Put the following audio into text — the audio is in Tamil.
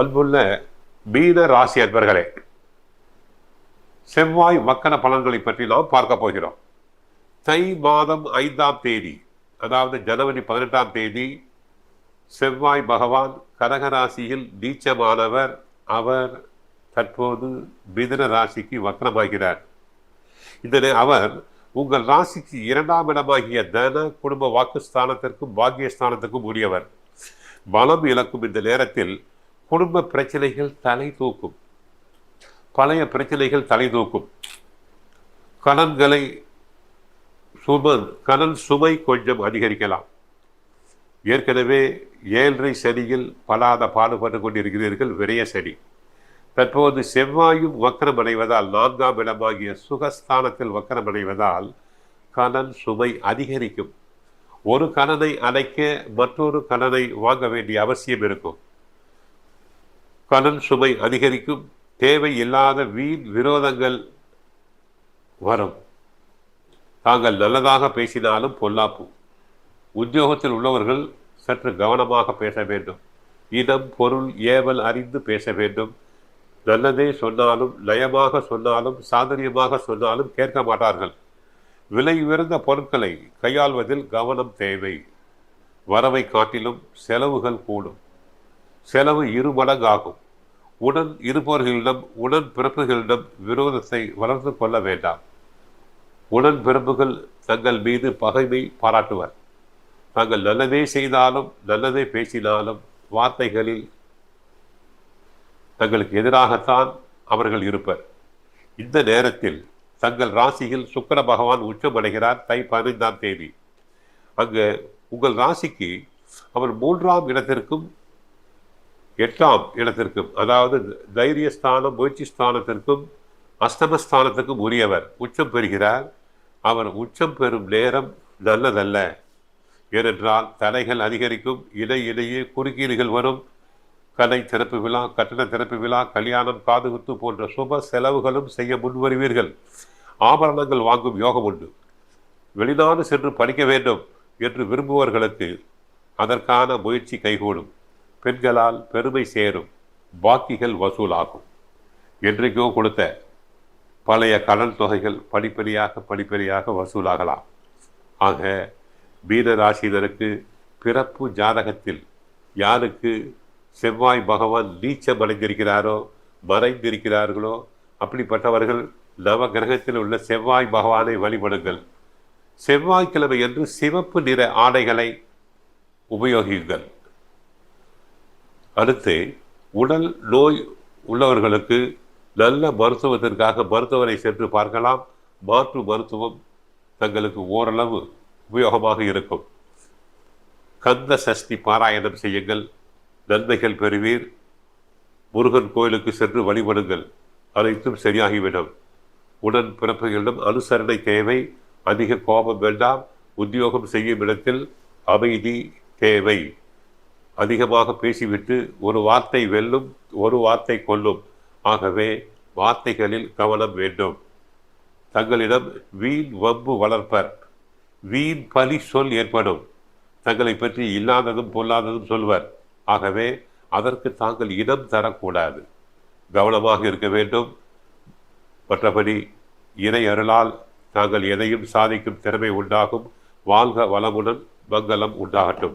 அன்புள்ள மீன ராசி அன்பர்களே செவ்வாய் மக்கன பலன்களை பற்றி நாம் பார்க்க போகிறோம். தை மாதம் ஐந்தாம் தேதி அதாவது ஜனவரி பதினெட்டாம் தேதி செவ்வாய் பகவான் கடகராசியில் நீச்சமானவர். அவர் தற்போது மிதன ராசிக்கு வக்கரமாகிறார் இதனை அவர் உங்கள் ராசிக்கு இரண்டாம் இடமாகிய தன குடும்ப வாக்குஸ்தானத்திற்கும் பாக்கியஸ்தானத்திற்கும் உரியவர். பலம் இழக்கும் இந்த நேரத்தில் குடும்ப பிரச்சனைகள் தலை தூக்கும். பழைய பிரச்சனைகள் தலை தூக்கும். கடன்களை சுமன் கடன் சுமை கொஞ்சம் அதிகரிக்கலாம். ஏற்கனவே ஏழரை சனியில் பலாத பாடுபட்டு கொண்டிருக்கிறீர்கள் விரைய சனி. தற்போது செவ்வாயும் வக்கரமடைவதால் நான்காம் இடமாகிய சுகஸ்தானத்தில் வக்கரமடைவதால் கடன் சுமை அதிகரிக்கும். ஒரு கடனை அடைக்க மற்றொரு கடனை வாங்க வேண்டிய அவசியம் இருக்கும். கடன் சுமை அதிகரிக்கும் தேவை இல்லாத வீண் விரோதங்கள் வரும். தாங்கள் நல்லதாக பேசினாலும் பொல்லாப்பு. உத்தியோகத்தில் உள்ளவர்கள் சற்று கவனமாக பேச வேண்டும். இடம் பொருள் ஏவல் அறிந்து பேச வேண்டும். நல்லதே சொன்னாலும் நயமாக சொன்னாலும் சாதரியமாக சொன்னாலும் கேட்க மாட்டார்கள். விலை உயர்ந்த பொருட்களை கையாள்வதில் கவனம் தேவை. வரவை காட்டிலும் செலவுகள் கூடும். செலவு இருமடங்காகும். உடன் இருப்பவர்களிடம் உடன் பிறப்புகளிடம் விரோதத்தை வளர்த்து கொள்ள வேண்டாம். உடன் பிறப்புகள் தங்கள் மீது பகைமை பாராட்டுவர். தாங்கள் நல்லதே செய்தாலும் நல்லதே பேசினாலும் வார்த்தைகளில் தங்களுக்கு எதிராகத்தான் அவர்கள் இருப்பர். இந்த நேரத்தில் தங்கள் ராசியில் சுக்கர பகவான் உச்சமடைகிறார் தை பதினைந்தாம் தேதி. அங்கு உங்கள் ராசிக்கு அவர் மூன்றாம் இடத்திற்கும் எட்டாம் இடத்திற்கும் அதாவது தைரியஸ்தானம் முயற்சி ஸ்தானத்திற்கும் அஸ்தமஸ்தானத்துக்கும் உரியவர் உச்சம் பெறுகிறார். அவர் உச்சம் பெறும் நேரம் நல்லதல்ல. ஏனென்றால் தடைகள் அதிகரிக்கும் இடையிடையே குறுக்கீடுகள் வரும். கலை திறப்பு விழா கட்டண திறப்பு விழா கல்யாணம் காதுகுத்து போன்ற சுப செலவுகளும் செய்ய முன்வருவீர்கள். ஆபரணங்கள் வாங்கும் யோகம் உண்டு. வெளிநாடு சென்று படிக்க வேண்டும் என்று விரும்புவர்களுக்கு அதற்கான முயற்சி கைகூடும். பெண்களால் பெருமை சேரும் பாக்கிகள் வசூலாகும். என்றைக்கோ கொடுத்த பழைய கடன் தொகைகள் படிப்படியாக படிப்படியாக வசூலாகலாம். ஆக மீன ராசியினருக்கு பிறப்பு ஜாதகத்தில் யாருக்கு செவ்வாய் பகவான் நீச்சம் அடைந்திருக்கிறாரோ மறைந்திருக்கிறார்களோ அப்படிப்பட்டவர்கள் நவ கிரகத்தில் உள்ள செவ்வாய் பகவானை வழிபடுங்கள். செவ்வாய்க்கிழமை என்று சிவப்பு நிற ஆடைகளை உபயோகியுங்கள். அடுத்து உடல் நோய் உள்ளவர்களுக்கு நல்ல மருத்துவத்திற்காக மருத்துவரை சென்று பார்க்கலாம். மாற்று மருத்துவம் தங்களுக்கு ஓரளவு உபயோகமாக இருக்கும். கந்த சஷ்டி பாராயணம் செய்யுங்கள். நன்மைகள் பெறுவீர். முருகன் கோயிலுக்கு சென்று வழிபடுங்கள். அனைத்தும் சரியாகிவிடும். உடன் பிறப்புகளிடம் அனுசரணை தேவை. அதிக கோபம் வேண்டாம். உத்தியோகம் செய்யும் இடத்தில் அமைதி தேவை. அதிகமாக பேசிவிட்டு ஒரு வார்த்தை வெல்லும் ஒரு வார்த்தை கொல்லும். ஆகவே வார்த்தைகளில் கவனம் வேண்டும். தங்களிடம் வீண் வம்பு வளர்ப்பர் வீண் பலி சொல் ஏற்படும். தங்களை பற்றி இல்லாததும் பொல்லாததும் சொல்வர். ஆகவே அதற்கு தாங்கள் இடம் தரக்கூடாது. கவனமாக இருக்க வேண்டும். மற்றபடி இறை அருளால் தாங்கள் எதையும் சாதிக்கும் திறமை உண்டாகும். வாழ்க வளமுடன் மங்களம் உண்டாகட்டும்.